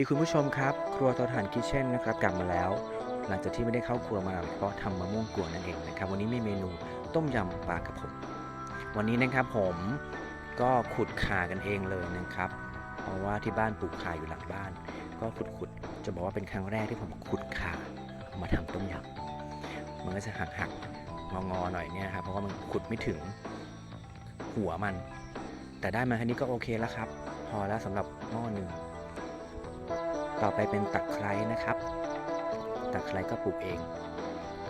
ดีคุณผู้ชมครับ ครัวเตาถ่านคิเช่นนะครับกลับมาแล้ว หลังจากที่ไม่ได้เข้าครัวมาเพราะทำมะม่วงกวนนั่นเองนะครับวันนี้มีเมนูต้มยำปลากระพงวันนี้นะครับผมก็ขุดขากันเองเลยนะครับ เพราะว่าที่บ้านปลูกข่าอยู่หลังบ้าน ก็ขุดขุดๆจะบอกว่าเป็นครั้งแรกที่ผมขุดขาเอามาทำต้มยำมันก็จะหักหักงองอๆหน่อยเนี่ยครับเพราะว่ามันขุดไม่ถึงหัวมัน แต่ได้มาแค่นี้ก็โอเคแล้วครับ พอแล้วสำหรับหม้อหนึ่ง ต่อไปเป็นตะไคร้นะครับ ตะไคร้ก็ปลูกเอง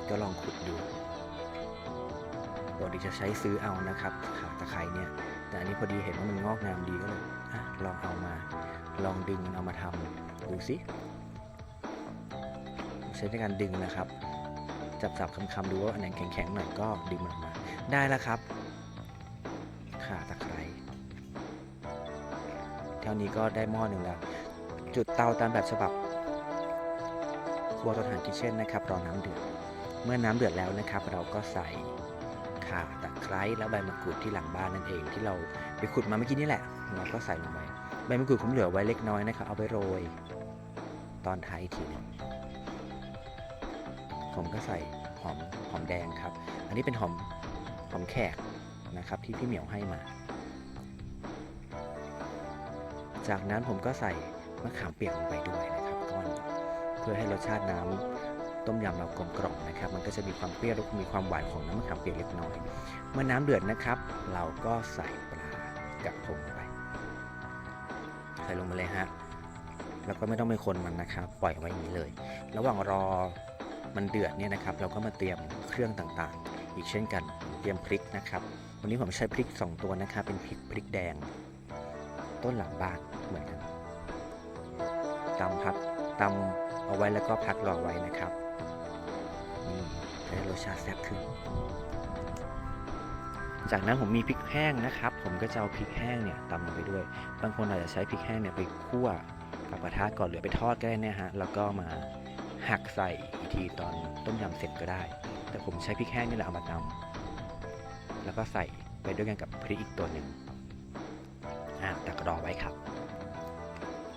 ก็ลองขุดดูปกติจะใช้ซื้อเอานะครับขาตะไคร้เนี่ย แต่อันนี้พอดีเห็นว่ามันงอกงามดีก็เลยอะลองเอามา ลองดึงเอามาทำดูสิใช้ในการดึงนะครับ จับจับคำๆดูว่าอันไหนแข็งๆหน่อยก็ดึงมันออกมา ได้แล้วครับขาตะไคร้เท่านี้ก็ได้หม้อหนึ่งแล้ว จุดเตาตามแบบฉบับ ครัวเตาถ่านคิเช่นนะครับ รอน้ำเดือด เมื่อน้ำเดือดแล้วนะครับ เราก็ใส่ข่าตะไคร้และใบมะกรูดที่หลังบ้านนั่นเอง ที่เราไปขุดมาเมื่อกี้นี่แหละเราก็ใส่ลงไปใบมะกรูดผมเหลือไว้เล็กน้อยนะครับ เอาไปโรย ตอนท้ายทีนึงผมก็ใส่หอมหอมแดงครับ อันนี้เป็นหอมหอมแขกนะครับที่พี่เหมียวให้มา จากนั้นผมก็ใส่ มะขามเปียกลงไปด้วยนะครับก้อนเพื่อให้รสชาติน้ำต้มยำเรากลมกล่อมนะครับ มันก็จะมีความเปรี้ยวและมีความหวานของน้ำมะขามเปียกเล็กน้อย เมื่อน้ำเดือดนะครับ เราก็ใส่ปลากระพงลงไป ใส่ลงมาเลยฮะแล้วก็ไม่ต้องไปคนมันนะครับ ปล่อยไว้อย่างนี้เลย ระหว่างรอมันเดือดเนี่ยนะครับ เราก็มาเตรียมเครื่องต่างๆ อีกเช่นกันเตรียมพริกนะครับ วันนี้ผมใช้พริก 2 ตัวนะครับ เป็นพริกพริกแดง ต้นหลังบ้านเหมือนกัน ตำพักตำเอาไว้แล้วก็พักรอไว้นะครับนี่จะได้รสชาติแซ่บขึ้น จากนั้นผมมีพริกแห้งนะครับ ผมก็จะเอาพริกแห้งเนี่ยตำลงไปด้วย บางคนอาจจะใช้พริกแห้งเนี่ยไปคั่วกับกระทะก่อนหรือไปทอดก็ได้นี่ยฮะแล้วก็มาหักใส่อีกทีตอนต้มยำเสร็จก็ได้ แต่ผมใช้พริกแห้งนี่แหละเอามาตำแล้วก็ใส่ไปด้วยกันกับพริกอีกตัวหนึ่งอ่าตักรอไว้ครับ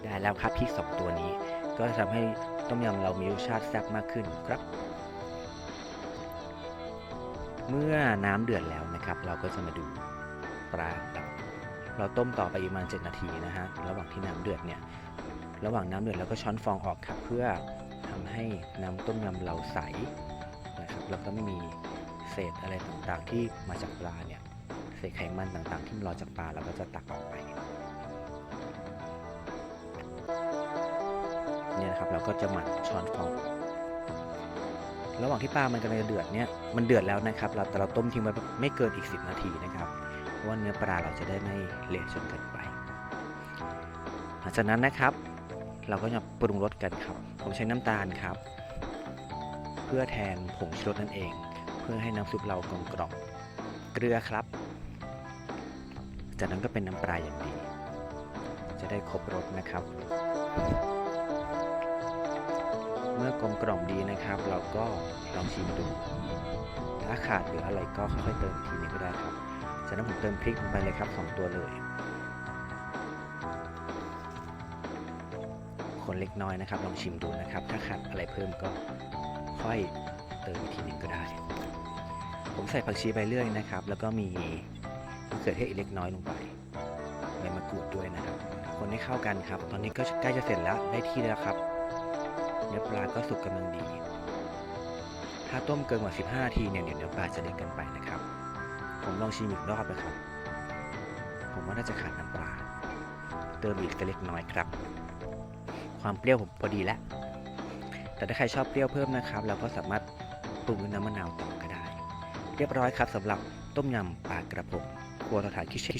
ได้แล้วครับพริกสองตัวนี้ ก็จะทำให้ต้มยำเรามีรสชาติแซ่บมากขึ้นครับ เมื่อน้ำเดือดแล้วนะครับ เราก็จะมาดูปลาเราเราต้มต่อไปประมาณ 7 นาทีนะฮะระหว่างที่น้ำเดือดเนี่ยระหว่างน้ำเดือดเราก็ช้อนฟองออกครับเพื่อทำให้น้ำต้มยำเราใสนะครับแล้วก็ไม่มีเศษอะไรต่างๆที่มาจากปลาเนี่ยเศษไขมันต่างๆ ที่มันลอยจากปลาเราก็จะตักออกไป นะครับ เราก็จะหมั่นช้อนฟอง ระหว่างที่ปลามันกำลังจะเดือดเนี่ยมันเดือดแล้วนะครับเราแต่เราต้มทิ้งไว้ไม่เกินอีก 10 นาทีนะครับ เพราะว่าเนื้อปลาเราจะได้ไม่เละจนเกินไป หลังจากนั้นนะครับ เราก็จะปรุงรสกันครับ ผมใช้น้ำตาลครับ เพื่อแทนผงชูรสนั่นเอง เพื่อให้น้ำซุปเรากลมกล่อมเกลือครับ จากนั้นก็เป็นน้ำปลาอย่างดี จะได้ครบรสนะครับ อกลมกล่อมดีนะครับ เราก็ลองชิมดู ถ้าขาดหรืออะไรก็ค่อยๆเติมทีนึงก็ได้ครับ จากนั้นผมเติมพริกลงไปเลยครับสองตัวเลย คนเล็กน้อยนะครับ ลองชิมดูนะครับ ถ้าขาดอะไรเพิ่มก็ค่อยเติมทีหนึ่งก็ได้ ผมใส่ผักชีใบเลื่อยนะครับ แล้วก็มีมะเขือเทศอีกเล็กน้อยลงไปใบมะกรูดด้วยนะครับ คนให้เข้ากันครับ ตอนนี้ก็ใกล้จะเสร็จแล้วได้ที่แล้วครับ เนื้อปลาก็สุกกำลังดี ถ้าต้มเกินกว่า 15นาทีเนี่ยเดี๋ยวเนื้อปลาจะเละเกินไปนะครับ ผมลองชิมอีกรอบนะครับ ผมว่าน่าจะขาดน้ำปลา เติมอีกเล็กน้อยครับ ความเปรี้ยวผมพอดีแล้ว แต่ถ้าใครชอบเปรี้ยวเพิ่มนะครับ เราก็สามารถปรุงน้ำมะนาวต่อก็ได้ เรียบร้อยครับสำหรับต้มยำปลากระพงครัวเตาถ่านคิชเช่น